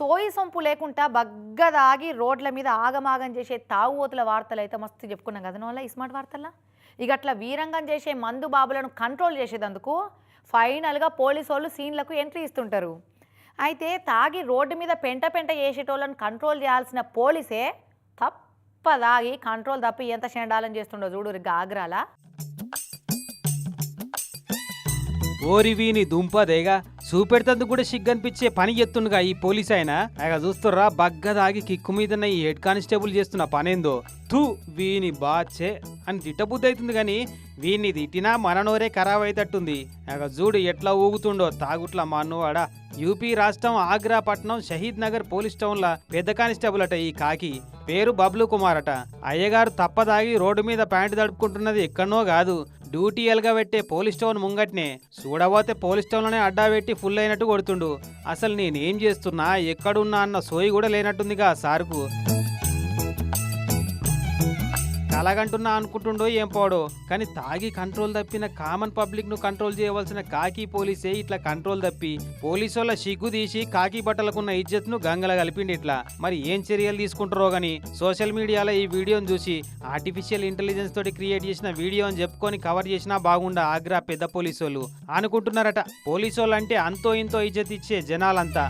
సోయి సొంపు లేకుండా బగ్గదాగి రోడ్ల మీద ఆగమాగం చేసే తాగుబోతుల వార్తలు అయితే మస్తు చెప్పుకున్నాం కదా వల్ల ఈ స్మార్ట్ వార్తల్లో? ఇక అట్లా వీరంగం చేసే మందు బాబులను కంట్రోల్ చేసేదందుకు ఫైనల్గా పోలీసు వాళ్ళు సీన్లకు ఎంట్రీ ఇస్తుంటారు. అయితే తాగి రోడ్డు మీద పెంట పెంట చేసేటోళ్ళని కంట్రోల్ చేయాల్సిన పోలీసే తప్పదాగి కంట్రోల్ తప్పి ఎంత చెండాలని చేస్తుండో చూడు గాగ్రాల ఓరి వీని దుంపదేగా? చూపెడుతందుకు కూడా సిగ్గనిపించే పని ఎత్తుండగా ఈ పోలీస్ ఆయన. అగ చూస్తుర్రా బగ్గ దాగి కిక్కు మీద ఈ హెడ్ కానిస్టేబుల్ చేస్తున్న పనేందో. తూ వీని బాచే అని తిట్టబుద్ధి అవుతుంది కానీ వీన్ని తిట్టినా మన నోరే ఖరాబ్ అయితట్టుంది. అగ చూడు ఎట్లా ఊగుతుండో తాగుట్ల మా అన్నవాడా యూపీ రాష్ట్రం ఆగ్రా పట్నం షహీద్ నగర్ పోలీస్ టౌన్ల పెద్ద కానిస్టేబుల్ అట ఈ కాకి. పేరు బబ్లు కుమార్ అట అయ్యగారు తప్పదాగి రోడ్డు మీద ప్యాంటు తడుపుకుంటున్నది ఎక్కడనో కాదు. డ్యూటీ ఎలగబెట్టే పోలీస్ టౌన్ ముంగట్నే. చూడబోతే పోలీస్ స్టోన్లోనే అడ్డా పెట్టి ఫుల్ అయినట్టు కొడుతుండు. అసలు నేనేం చేస్తున్నా? ఎక్కడున్నా అన్న సోయి కూడా లేనట్టుందిగా సార్కు. కలగంటున్నా అనుకుంటుండో ఏం పోడో? కానీ తాగి కంట్రోల్ తప్పిన కామన్ పబ్లిక్ను కంట్రోల్ చేయవలసిన కాకి పోలీసే ఇట్లా కంట్రోల్ తప్పి. పోలీసుల సిగ్గు తీసి కాకి బట్టలకున్న ఇజ్జత్ను గంగల కలిపిండి ఇట్లా. మరి ఏం చర్యలు తీసుకుంటారో గాని సోషల్ మీడియాలో ఈ వీడియోను చూసి ఆర్టిఫిషియల్ ఇంటెలిజెన్స్ తోటి క్రియేట్ చేసిన వీడియో అని చెప్పుకొని కవర్ చేసినా బాగుండా ఆగ్రా పెద్ద పోలీసోళ్ళు. అనుకుంటున్నారట పోలీసోళ్ళు అంటే అంతో ఇంతో ఇజ్జత్ ఇచ్చే జనాలంతా.